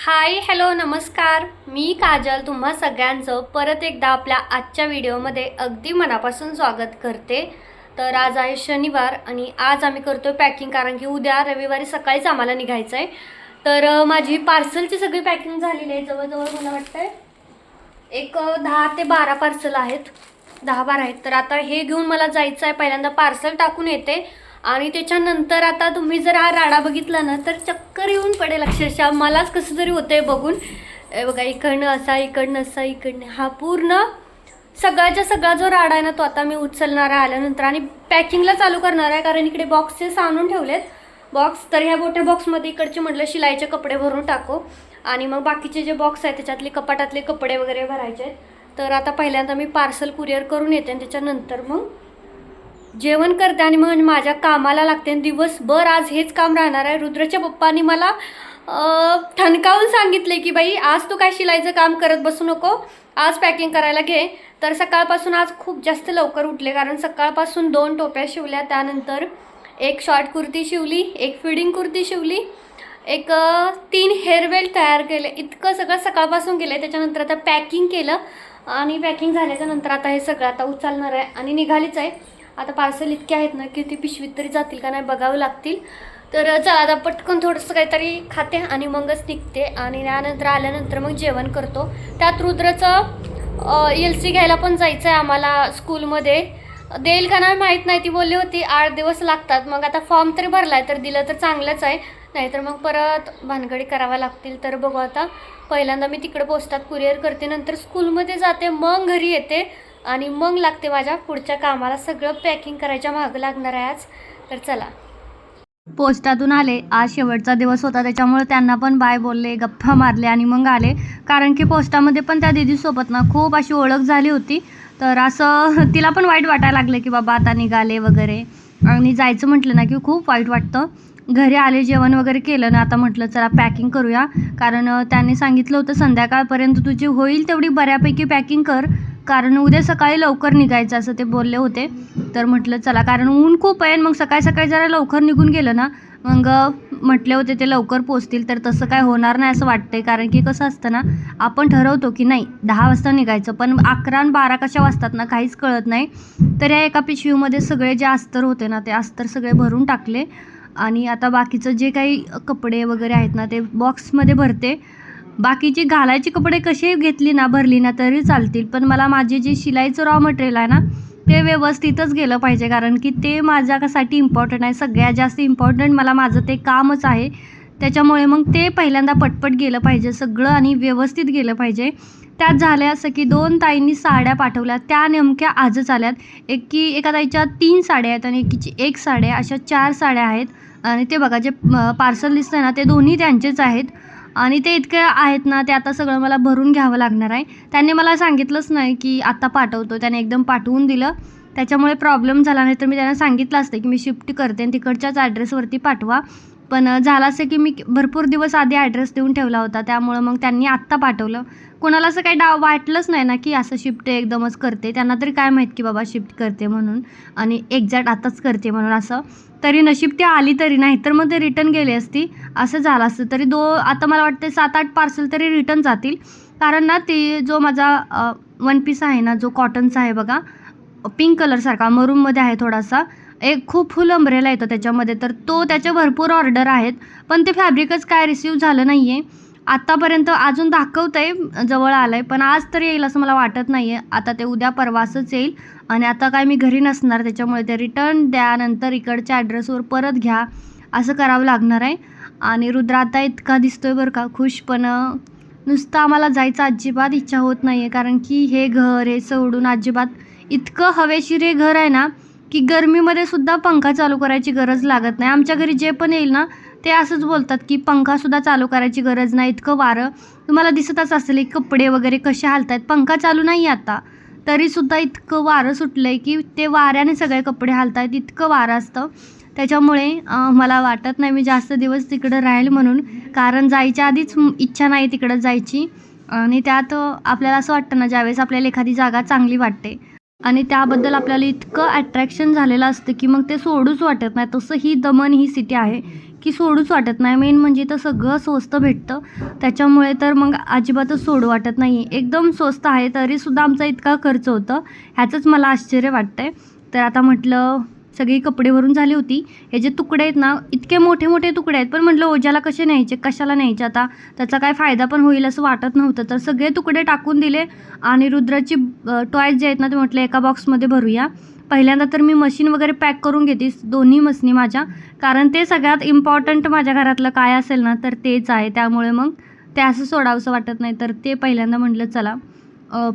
Hi hello नमस्कार. मी काजल तुम्हा सगळ्यांचं परत एकदा आपल्या आजच्या व्हिडिओमध्ये अगदी मनापासून स्वागत करते. तर आज आहे शनिवार आणि आज आम्ही करतो पॅकिंग कारण की उद्या रविवारी सकाळीच आम्हाला निघायचं आहे तर माझी पार्सलची सगळी पॅकिंग झालेली आहे. जवळजवळ मला वाटतंय एक दहा ते बारा पार्सल आहेत. दहा बारा आहेत. तर आता हे घेऊन मला जायचं आहे पहिल्यांदा पार्सल टाकून येते. आणि त्याच्यानंतर आता तुम्ही जर हा राडा बघितला ना तर चक्कर येऊन पडेल अक्षरशः. मलाच कसं तरी होतंय बघून. बघा इकडनं असा इकडनं असा इकडनं. हा पूर्ण सगळ्याच्या सगळा जो राडा आहे ना तो आता मी उचलणार आहे आल्यानंतर. आणि पॅकिंगला चालू करणार आहे कारण इकडे बॉक्सेस आणून ठेवलेत. बॉक्स तर ह्या मोठ्या बॉक्समध्ये इकडचे म्हटलं शिलाईचे कपडे भरून टाकू. आणि मग बाकीचे जे बॉक्स आहेत त्याच्यातले कपाटातले कपडे वगैरे भरायचे आहेत. तर आता पहिल्यांदा मी पार्सल कुरिअर करून येते आणि त्याच्यानंतर मग जेवण करते आणि मग माझ्या कामाला लागते आणि दिवसभर आज हेच काम राहणार आहे. रुद्रच्या पप्पांनी मला अं, ठणकावून सांगितले की बाई आज तू काय शिलाईचं काम करत बसू नको. आज पॅकिंग करायला घे. तर सकाळपासून आज खूप जास्त लवकर उठले कारण सकाळपासून दोन टोप्या शिवल्या. त्यानंतर एक शॉर्ट कुर्ती शिवली एक फिडिंग कुर्ती शिवली एक तीन हेअरवेल तयार केले. इतकं सगळं सकाळपासून केलं त्याच्यानंतर आता पॅकिंग केलं आणि पॅकिंग झाल्याच्यानंतर आता हे सगळं आता उचलणार आहे आणि निघालीच आहे. आता पार्सल इतके आहेत ना की ती पिशवीत तरी जातील का नाही बघावं लागतील. तर चला आता पटकन थोडंसं काहीतरी खाते आणि मगच निघते. आणि त्यानंतर आल्यानंतर मग जेवण करतो. त्यात रुद्रचं एल सी घ्यायला पण जायचं आहे आम्हाला स्कूलमध्ये देईल का नाही माहीत नाही. ती बोलली होती आठ दिवस लागतात. मग आता फॉर्म तरी भरला आहे तर दिलं तर चांगलंच आहे. नाहीतर मग परत भानगडी कराव्या लागतील. तर बघू आता. पहिल्यांदा मी तिकडे पोस्टात कुरिअर करते. नंतर स्कूलमध्ये जाते. मग घरी येते. आणि मग लागते माझ्या पुढच्या कामाला. सगळं पॅकिंग करायच्या मागं लागणार आहे आज. तर चला. पोस्टातून आले. आज शेवटचा दिवस होता त्याच्यामुळे त्यांना पण बाय बोलले गप्पा मारले आणि मग आले. कारण की पोस्टामध्ये पण त्या दिदीसोबत ना खूप अशी ओळख झाली होती. तर असं तिला पण वाईट वाटायला लागलं की बाबा आता निघाले वगैरे. आणि जायचं म्हटलं ना की खूप वाईट वाटतं. घरी आले जेवण वगैरे केलं ना आता म्हटलं चला पॅकिंग करूया. कारण त्यांनी सांगितलं होतं संध्याकाळपर्यंत तुझी होईल तेवढी बऱ्यापैकी पॅकिंग कर. कारण उद्या सकाळी लवकर निघायचं असं ते बोलले होते. तर म्हटलं चला कारण ऊन खूप आहे आणि मग सकाळी सकाळी जरा लवकर निघून गेलं ना मग म्हटले होते ते लवकर पोचतील तर तसं काय होणार नाही असं वाटतंय. कारण की कसं असतं ना आपण ठरवतो की नाही दहा वाजता निघायचं पण अकरा आणि बारा कशा वाजतात ना काहीच कळत नाही. तर या एका पिशवीमध्ये सगळे जे अस्तर होते ना ते अस्तर सगळे भरून टाकले. आणि आता बाकीचं जे काही कपडे वगैरे आहेत ना ते बॉक्समध्ये भरते. बाकीचे घालायचे कपडे कसे घेतली ना भरली ना तरी चालतील. पण मला माझे जे शिलाईचं रॉ मटेरियल आहे ना ते व्यवस्थितच गेलं पाहिजे. कारण की ते माझ्यासाठी इम्पॉर्टंट आहे. सगळ्यात जास्त इम्पॉर्टंट मला माझं ते कामच आहे. त्याच्यामुळे मग ते पहिल्यांदा पटपट गेलं पाहिजे. सगळं आणि व्यवस्थित गेलं पाहिजे. त्यात झालं असं की दोन ताईंनी साड्या पाठवल्या. त्या नेमक्या आजच आल्यात. एक की एका ताईच्या तीन साड्या आहेत आणि एकीची एक साड्या अशा चार साड्या आहेत. आणि ते बघा जे पार्सल दिसतं ना ते दोन्ही त्यांचेच आहेत. आणि ते इतके आहेत ना ते आता सगळं मला भरून घ्यावं लागणार आहे. त्यांनी मला सांगितलंच नाही की आत्ता पाठवतो. त्याने एकदम पाठवून दिलं. त्याच्यामुळे प्रॉब्लेम झाला नाही तर मी त्यांना सांगितलं असतं की मी शिफ्ट करते आणि तिकडच्याच ॲड्रेसवरती पाठवा. पण झालं असं की मी भरपूर दिवस आधी ॲड्रेस देऊन ठेवला होता. त्यामुळं मग त्यांनी आत्ता पाठवलं. कोणाला असं काही डा वाटलंच नाही ना की असं शिफ्ट एकदमच करते. त्यांना तरी काय माहीत की बाबा शिफ्ट करते म्हणून आणि एक्झॅक्ट आताच करते म्हणून असं. तरी नशीब ती आली तरी नाही तर मग ते रिटर्न गेली असती. असं झालं असतं. तरी दो आता मला वाटते सात आठ पार्सल तरी रिटर्न जातील. कारण ना ते जो माझा वन पीस आहे ना जो कॉटनचा आहे बघा पिंक कलरसारखा मरूममध्ये आहे थोडासा. एक खूप फुल अंब्रेला येतो त्याच्यामध्ये. तर तो त्याच्या भरपूर ऑर्डर आहेत पण ते फॅब्रिकच काय रिसीव झालं नाही आहे आत्तापर्यंत अजून दाखवतं आहे जवळ आलं आहे पण आज तर येईल असं मला वाटत नाही आहे आता ते उद्या परवासच येईल आणि आता काय मी घरी नसणार त्याच्यामुळे ते रिटर्न द्या नंतर इकडच्या ॲड्रेसवर परत घ्या असं करावं लागणार आहे. आणि रुद्र आता इतका दिसतोय बरं का खुश पण नुसतं आम्हाला जायचं अजिबात इच्छा होत नाही आहे कारण की हे घर हे सोडून अजिबात इतकं हवेशीर हे घर आहे ना की गरमीमध्ये सुद्धा पंखा चालू करायची गरज लागत नाही. आमच्या घरी जे पण येईल ना ते असंच बोलतात की पंखासुद्धा चालू करायची गरज नाही. इतकं वारं तुम्हाला दिसतच असेल कपडे वगैरे कसे हालत आहेत पंखा चालू नाही आता. तरीसुद्धा इतकं वारं सुटलं आहे की ते वाऱ्याने सगळे कपडे हालत आहेत इतकं वारं असतं. त्याच्यामुळे मला वाटत नाही मी जास्त दिवस तिकडं राहील म्हणून. कारण जायच्या आधीच इच्छा नाही तिकडं जायची. आणि त्यात आपल्याला असं वाटतं ना ज्यावेळेस आपल्याला एखादी जागा चांगली वाटते. आणि त्याबद्दल आपल्याला इतकं अट्रॅक्शन झालेलं असतं की मग ते सोडूच वाटत नाही. तसं ही दमन ही सिटी आहे की सोडूच वाटत नाही. मेन म्हणजे तर सगळं स्वस्त भेटतं. त्याच्यामुळे तर मग अजिबातच सोडू वाटत नाही एकदम स्वस्त आहे तरीसुद्धा आमचा इतका खर्च होतं. ह्याचंच मला आश्चर्य वाटतं आहे तर आता म्हटलं सगळी कपडे भरून झाली होती. हे जे तुकडे आहेत ना इतके मोठे मोठे तुकडे आहेत. पण म्हटलं ओझ्याला कसे न्यायचे? कशाला न्यायचे? आता त्याचा काय फायदा पण होईल असं वाटत नव्हतं. तर सगळे तुकडे टाकून दिले आणि रुद्राची टॉयज जे आहेत ना ते म्हटलं एका बॉक्समध्ये भरूया. पहिल्यांदा तर मी मशीन वगैरे पॅक करून घेते दोन्ही मशनी माझ्या. कारण ते सगळ्यात इम्पॉर्टंट माझ्या घरातलं काय असेल ना तर तेच आहे. त्यामुळे मग ते असं सोडावंसं वाटत नाही. तर ते पहिल्यांदा म्हटलं चला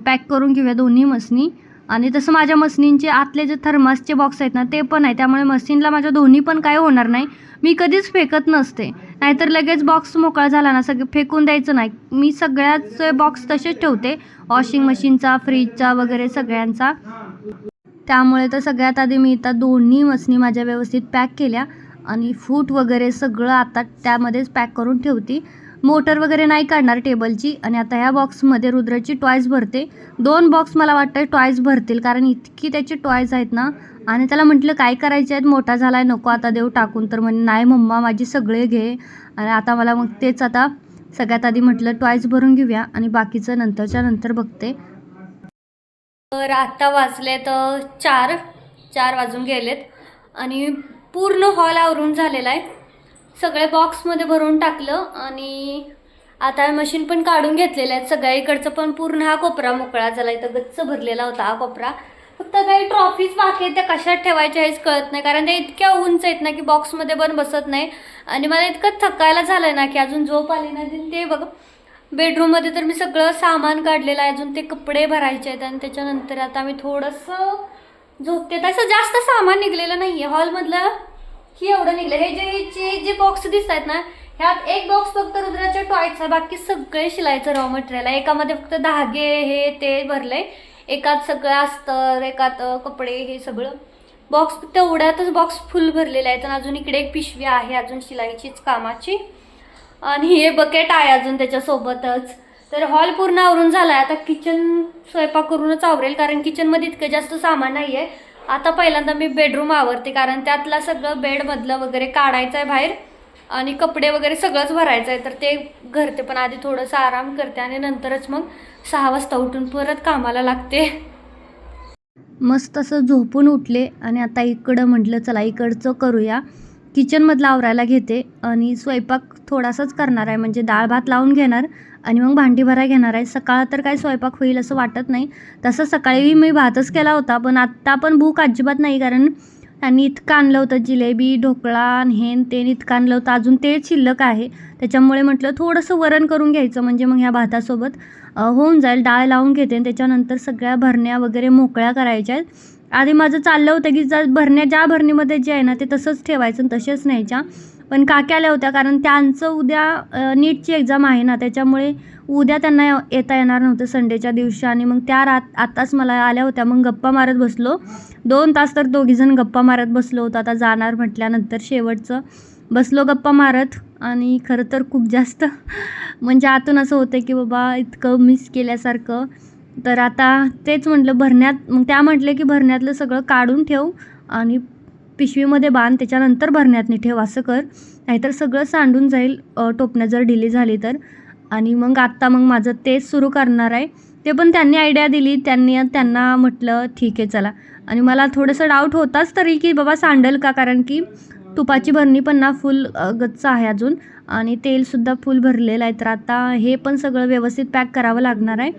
पॅक करून घेऊया दोन्ही मशनी आणि तसं माझ्या मसनींचे आतले जे थर्मासचे बॉक्स आहेत ना ते पण आहे. त्यामुळे मशीनला माझ्या दोन्ही पण काय होणार नाही. मी कधीच फेकत नसते. नाहीतर लगेच बॉक्स मोकळा झाला ना सगळं फेकून द्यायचं नाही. मी सगळ्याच बॉक्स तसेच ठेवते. वॉशिंग मशीनचा फ्रीजचा वगैरे सगळ्यांचा. त्यामुळे तर सगळ्यात आधी मी इथं दोन्ही मसनी माझ्या व्यवस्थित पॅक केल्या. आणि फूट वगैरे सगळं आता त्यामध्येच पॅक करून ठेवते. मोटर वगैरे नाही काढणार टेबलची. आणि आता ह्या बॉक्समध्ये रुद्राची टॉयज भरते. दोन बॉक्स मला वाटतं टॉयज भरतील कारण इतकी त्याची टॉयज आहेत ना. आणि त्याला म्हटलं काय करायचे आहेत मोठा झाला आहे नको आता देऊ टाकून. तर म्हणे नाही मम्मा माझी सगळे घे. आणि आता मला मग तेच आता सगळ्यात आधी म्हटलं टॉयज भरून घेऊया आणि बाकीचं नंतरच्या नंतर बघते. तर आता वाजले तर चार. चार वाजून गेलेत. आणि पूर्ण हॉल आवरून झालेला आहे. सगळे बॉक्समध्ये भरून टाकलं आणि आता मशीन पण काढून घेतलेलं आहेत. सगळ्या इकडचं पण पूर्ण हा कोपरा मोकळा झाला. इथं गच्च भरलेला होता हा कोपरा. फक्त काही ट्रॉफीज बाकी आहेत त्या कशात ठेवायच्या हेच कळत नाही. कारण त्या इतक्या उंच आहेत ना की बॉक्समध्ये पण बसत नाही. आणि मला इतकं थकायला झालं आहे ना की अजून झोप आली नाही. ते बघ बेडरूममध्ये तर मी सगळं सामान काढलेलं आहे. अजून ते कपडे भरायचे आहेत आणि त्याच्यानंतर आता मी थोडंसं झोपते. तसं जास्त सामान निघलेलं नाही आहे हॉलमधलं ही एवढं निघलं. हे जे जे जे बॉक्स दिसत आहेत ना ह्यात एक बॉक्स फक्त रुद्राच्या टॉयचा आहे बाकी सगळे शिलायचं रॉ मटेरियल आहे. एकामध्ये फक्त धागे हे ते भरले एकात सगळं अस्तर एकात कपडे हे सगळं. बॉक्स तेवढ्यातच बॉक्स फुल भरलेले आहेत आणि अजून इकडे एक पिशवी आहे अजून शिलाईचीच कामाची. आणि हे बकेट आहे अजून त्याच्यासोबतच. तर हॉल पूर्ण आवरून झाला आहे आता किचन स्वयंपाक करूनच आवरेल कारण किचनमध्ये इतकं जास्त सामान नाही आहे आता पहिल्यांदा मी बेडरूम आवरते कारण त्यातला सगळं बेडमधलं वगैरे काढायचं आहे बाहेर आणि कपडे वगैरे सगळंच भरायचं आहे तर ते घरते पण आधी थोडंसं आराम करते आणि नंतरच मग सहा वाजता उठून परत कामाला लागते. मस्त असं झोपून उठले आणि आता इकडं म्हटलं चला इकडचं करूया. किचनमधलं आवरायला घेते आणि स्वयंपाक थोडासाच करणार आहे म्हणजे डाळ भात लावून घेणार. आणि मग भांडी भरा घेणार आहे. सकाळ तर काय स्वयंपाक होईल असं वाटत नाही. तसं सकाळी मी भातच केला होता पण आत्ता पण भूक अजिबात नाही कारण त्यांनी इतकं आणलं होतं जिलेबी ढोकळा हेन तेन इतकं आणलं होतं. अजून ते शिल्लक आहे. त्याच्यामुळे म्हटलं थोडंसं वरण करून घ्यायचं म्हणजे मग ह्या भातासोबत. होऊन जाईल. डाळ लावून घेते आणि त्याच्यानंतर सगळ्या भरण्या वगैरे मोकळ्या करायच्या आहेत. आधी माझं चाललं होतं की ज्या भरण्या ज्या भरणीमध्ये जे आहे ना ते तसंच ठेवायचं तसेच न्यायच्या. पण काकी आल्या होत्या कारण त्यांचं उद्या नीटची एक्झाम आहे ना त्याच्यामुळे उद्या त्यांना येता येणार नव्हतं संडेच्या दिवशी. आणि मग त्या रात आत्ताच मला आल्या होत्या मग गप्पा मारत बसलो. दोन तास तर दोघीजण गप्पा मारत बसलो होतो. आता जाणार म्हटल्यानंतर शेवटचं. बसलो गप्पा मारत आणि खरं तर खूप जास्त. म्हणजे आतून असं होतं की बाबा इतकं मिस केल्यासारखं. तर आता तेच म्हटलं भरण्यात मग त्या म्हटलं की भरण्यातलं सगळं काढून ठेव. आणि पिशवीमध्ये बांध त्याच्यानंतर भरण्यातनी ठेव असं कर. नाहीतर सगळं सांडून जाईल अ, टोपण्या जर डिली झाली तर. आणि मग आत्ता मग माझं तेच सुरू करणार आहे. ते पण त्यांनी आयडिया दिली त्यांनी त्यांना म्हटलं ठीक आहे चला. आणि मला थोडंसं डाऊट होताच तरी की बाबा सांडेल का? कारण की तुपाची भरणी पण ना फुल गच्च आहे अजून. आणि तेलसुद्धा फुल भरलेलं आहे. तर आता हे पण सगळं व्यवस्थित पॅक करावं लागणार आहे.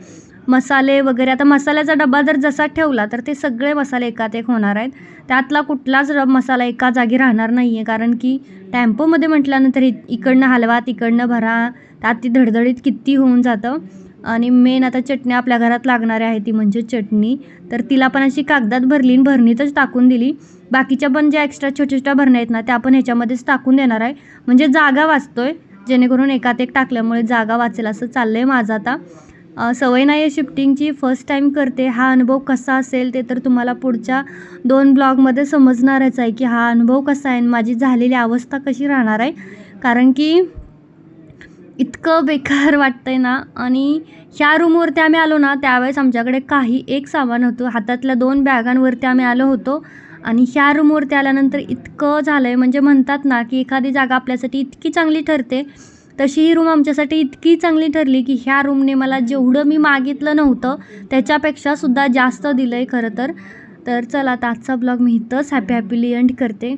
मसाले वगैरे आता मसाल्याचा डबा जर जसा ठेवला तर ते सगळे मसाले एकात एक होणार आहेत. त्यातला कुठलाच रब मसाला एका जागी राहणार नाही आहे कारण की टॅम्पोमध्ये म्हटल्यानंतर इ इकडनं हलवा तिकडनं भरा त्यात ती धडधडीत किती होऊन जातं. आणि मेन आता चटणी आपल्या घरात लागणारी आहे ती म्हणजे चटणी. तर तिला पण अशी कागदात भरली आणि भरणीतच टाकून दिली. बाकीच्या पण ज्या एक्स्ट्रा छोट्या छोट्या भरण्या आहेत ना त्या पण ह्याच्यामध्येच टाकून देणार आहे. म्हणजे जागा वाचतोय जेणेकरून एकात एक टाकल्यामुळे जागा वाचेल असं चाललं आहे माझं आता. सवय नाही आहे शिफ्टिंगची. फर्स्ट टाईम करते. हा अनुभव कसा असेल ते तर तुम्हाला पुढच्या दोन ब्लॉगमध्ये समजणारच आहे की हा अनुभव कसा आहे आणि माझी झालेली अवस्था कशी राहणार आहे. कारण की इतकं बेकार वाटतं आहे ना आणि ह्या रूमवरती आम्ही आलो ना त्यावेळेस आमच्याकडे काही एक सामान होतं. हातातल्या दोन बॅगांवरती आम्ही आलो होतो आणि ह्या रूमवरती आल्यानंतर इतकं झालं आहे म्हणजे म्हणतात ना की एखादी जागा आपल्यासाठी इतकी चांगली ठरते तशी ही रूम आमच्यासाठी इतकी चांगली ठरली की ह्या रूमने मला जेवढं मी मागितलं नव्हतं त्याच्यापेक्षा सुद्धा जास्त दिलं आहे खरं तर. तर चला आता आजचा ब्लॉग मी इथंच हॅपी हॅपीली एंड करते.